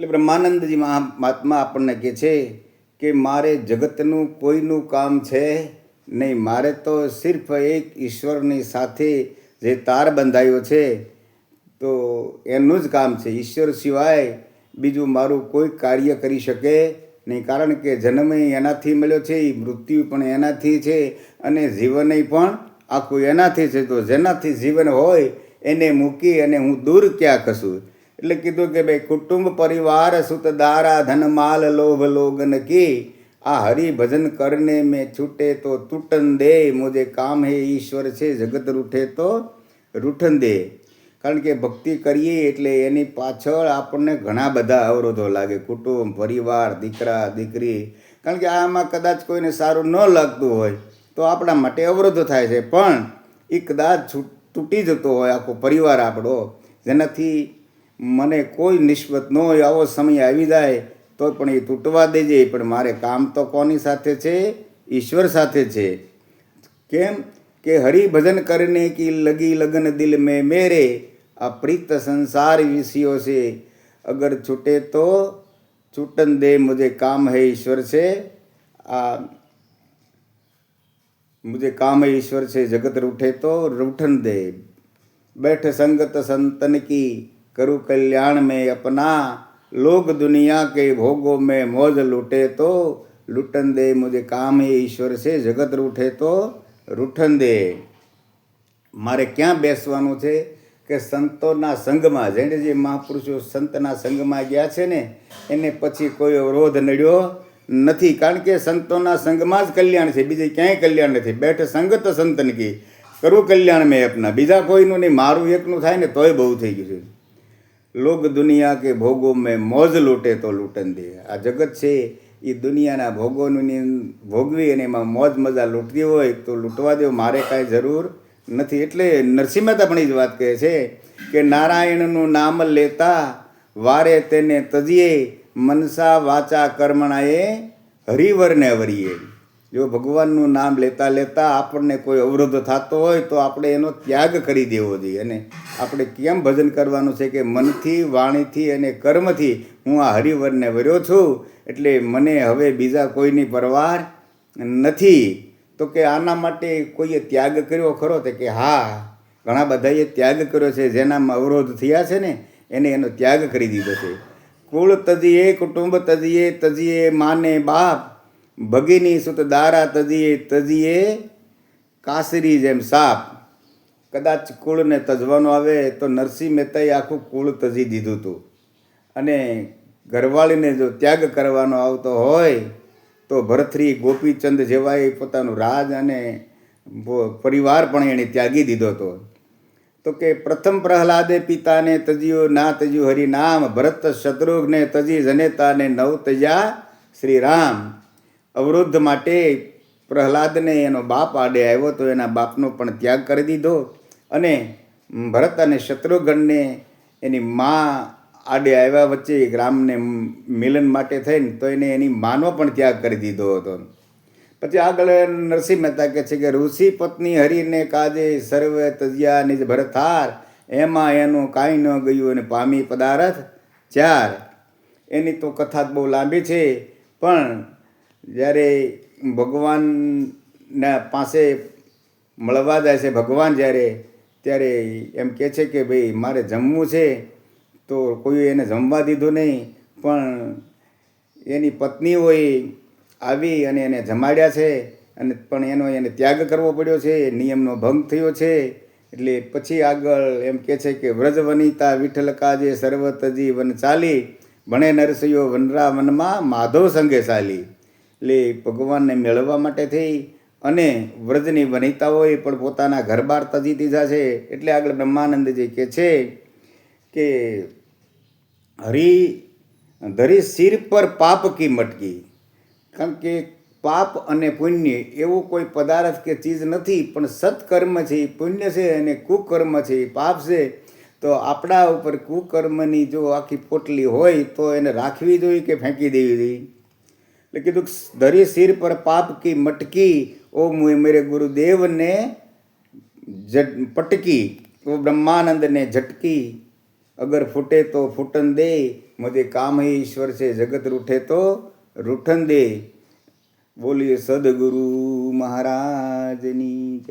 એટલે બ્રહ્માનંદજી મહાત્મા આપણને કહે છે કે મારે જગતનું કોઈનું કામ છે નહીં, મારે તો સિર્ફ એક ઈશ્વરની સાથે જે તાર બંધાયો છે, તો એનું જ કામ છે. ઈશ્વર સિવાય બીજું મારું કોઈ કાર્ય કરી શકે નહીં, કારણ કે જન્મ એનાથી મળ્યો છે એ મૃત્યુ પણ એનાથી છે અને જીવન પણ આખું એનાથી છે. તો જેનાથી જીવન હોય એને મૂકી અને હું દૂર ક્યાં કશું? એટલે કીધું કે ભાઈ, કુટુંબ પરિવાર સુત દારા ધન માલ લોભ લોગન કી. આ હરિ ભજન કરને મેં છૂટે તો તૂટન દે. મુજે કામ હે ઈશ્વર છે, જગત રૂઠે તો રૂઠન દે. કારણ કે ભક્તિ કરીએ એટલે એની પાછળ આપણને ઘણા બધા અવરોધો લાગે. કુટુંબ, પરિવાર, દીકરા, દીકરી. કારણ કે આમાં કદાચ કોઈને સારું ન લાગતું હોય તો આપણા માટે અવરોધો થાય છે. પણ એ કદાચ તૂટી જતો હોય આખો પરિવાર આપણો, જેનાથી મને કોઈ નિસ્બત ન હોય, આવો સમય આવી જાય તો પણ એ તૂટવા દેજે. પણ મારે કામ તો કોની સાથે છે? ઈશ્વર સાથે છે. કેમ કે હરિભજન કરને કી લગી લગ્ન દિલ મેં મેરે, આ પ્રીત સંસાર વિષયો છે. અગર છૂટે તો છૂટન દે, મુજે કામ હે ઈશ્વર છે. આ મુજે કામ હે ઈશ્વર છે, જગત રૂઠે તો રૂઠન દે. બેઠ સંગત સંતન કી करूँ कल्याण में अपना लोग दुनिया के भोगों में मौज लूटे तो लूटन दे मुझे काम है ईश्वर से જગત રૂઠે તો રૂઠન દે મારે ક્યાં બેસવાનું છે કે સંતોના સંઘમાં જેણે જે મહાપુરુષો સંતના સંઘમાં ગયા છે ને એને પછી કોઈ અવરોધ નડ્યો નથી કારણ કે સંતોના સંઘમાં જ કલ્યાણ છે બીજે ક્યાંય કલ્યાણ નથી બેઠ સંગત સંતન કી કરવું કલ્યાણ મેં અપના બીજા કોઈનું નહીં મારું એકનું થાય ને તોય બહુ થઈ ગયું છે લોક દુનિયા કે ભોગો મેં મોજ લૂંટે તો લૂંટન દે. આ જગત છે એ દુનિયાના ભોગોની ભોગવી અને એમાં મોજ મજા લૂંટતી હોય તો લૂંટવા દેવો મારે કાંઈ જરૂર નથી. એટલે નરસિંહ મહેતા પણ એ જ વાત કહે છે કે નારાયણનું નામ લેતા વારે તેને તજીએ, મનસા વાચા કર્મણાએ હરિવરને વરીએ. જો ભગવાનનું નામ લેતા લેતા આપણને કોઈ અવરોધ થતો હોય તો આપણે એનો ત્યાગ કરી દેવો જોઈએ. અને આપણે કેમ ભજન કરવાનું છે કે મનથી, વાણીથી અને કર્મથી હું આ હરિવરને વર્યો છું? એટલે મને હવે બીજા કોઈની પરવાર નથી. તો કે આના માટે કોઈએ ત્યાગ કર્યો ખરો? તે કે હા, ઘણા બધાએ ત્યાગ કર્યો છે, જેનામાં અવરોધ થયા છે ને, એને એનો ત્યાગ કરી દીધો છે. કુળ તજીએ, કુટુંબ તજીએ તજીએ માને બાપ. ભગીની સુત દારા તજીએ તજીએ કાસરી જેમ સાપ. કદાચ કુળને તજવાનો આવે તો નરસિંહ મહેતાએ આખું કુળ તજી દીધું હતું. અને ઘરવાળીને જો ત્યાગ કરવાનો આવતો હોય તો ભરથરી ગોપીચંદ જેવાએ પોતાનું રાજ અને પરિવાર પણ એણે ત્યાગી દીધો હતો. તો કે પ્રથમ પ્રહલાદે પિતાને તજ્યો, ના તજ્યું, હરિ નામ, ભરત શત્રુઘ્ને તજી જનેતાને નવ તજ્યા શ્રી અવરોધ માટે પ્રહલાદને એનો બાપ આડે આવ્યો તો એના બાપનો પણ ત્યાગ કરી દીધો. અને ભરત અને શત્રુઘ્નને એની મા આડે આવ્યા વચ્ચે રામને મિલન માટે થઈને તો એને એની માનો પણ ત્યાગ કરી દીધો હતો. પછી આગળ નરસિંહ મહેતા કહે છે કે ઋષિ પત્ની હરિને કાજે સર્વે તજ્યા નિજ ભરથાર, એમાં એનું કાંઈ ન ગયું અને પામી પદાર્થ ચાર. એની તો કથા બહુ લાંબી છે, પણ જ્યારે ભગવાનના પાસે મળવા જાય છે, ભગવાન જ્યારે ત્યારે એમ કહે છે કે ભાઈ, મારે જમવું છે, તો કોઈ એને જમવા દીધું નહીં, પણ એની પત્નીઓએ આવી અને એને જમાડ્યા છે અને પણ એનો એને ત્યાગ કરવો પડ્યો છે નિયમનો ભંગ થયો છે. એટલે પછી આગળ એમ કહે છે કે વ્રજ વનિતા વિઠ્ઠલ કાજે સર્વતજી વન ચાલી, ભણે નરસૈયો વનરા વનમાં માધવ સંગે ચાલી. એટલે ભગવાનને મેળવવા માટે થઈ અને વ્રજની વનિતાઓએ પણ પોતાના ઘર બાર તજી દીધા છે. એટલે આગળ બ્રહ્માનંદજી કહે છે કે હરી, ધરી શિર પર પાપ કી મટકી. કારણ કે પાપ અને પુણ્ય એવો કોઈ પદાર્થ કે ચીજ નથી, પણ સત્કર્મ છે પુણ્ય છે અને કુકર્મ છે પાપ છે. તો આપણા ઉપર કુકર્મની જો આખી પોટલી હોય તો એને રાખવી જોઈએ કે ફેંકી દેવી જોઈએ? એટલે કીધું ધરી સિર પર પાપ કી મટકી, ઓ મેરે ગુરુદેવને જટ, પટકી, ઓ બ્રહ્માનંદને ઝટકી. અગર ફૂટે તો ફૂટન દે, મધે કામ ઈશ્વર છે જગત રૂઠે તો રૂઠન દે. બોલીએ સદગુરુ મહારાજની